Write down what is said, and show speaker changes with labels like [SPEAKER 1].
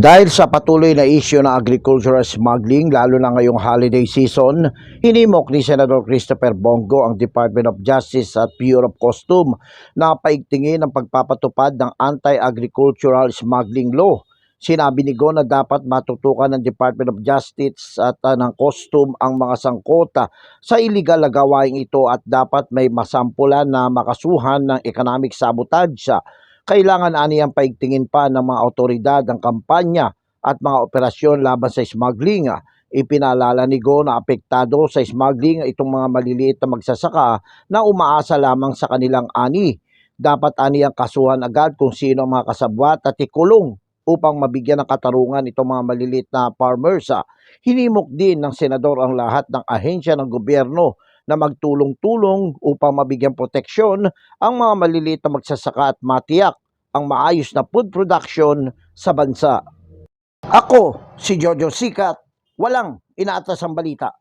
[SPEAKER 1] Dahil sa patuloy na issue ng agricultural smuggling, lalo na ngayong holiday season, hinimok ni Senador Christopher Bongo ang Department of Justice at Bureau of Custom na paigtingin ang pagpapatupad ng anti-agricultural smuggling law. Sinabi ni Go na dapat matutukan ng Department of Justice at uh, ng Custom ang mga sangkota sa illegal na gawaing ito at dapat may masampulan na makasuhan ng economic sabotage kailangan aniyang paigtingin pa ng mga otoridad ang kampanya at mga operasyon laban sa smuggling. Ipinalala ni Go na apektado sa smuggling itong mga maliliit na magsasaka na umaasa lamang sa kanilang ani. Dapat aniyang kasuhan agad kung sino ang mga kasabwat at ikulong upang mabigyan ng katarungan itong mga maliliit na farmers. Hinimok din ng senador ang lahat ng ahensya ng gobyerno na magtulong-tulong upang mabigyan proteksyon ang mga maliliit na magsasaka at matiyak ang maayos na food production sa bansa. Ako, si Jojo Sikat, walang inaatas ang balita.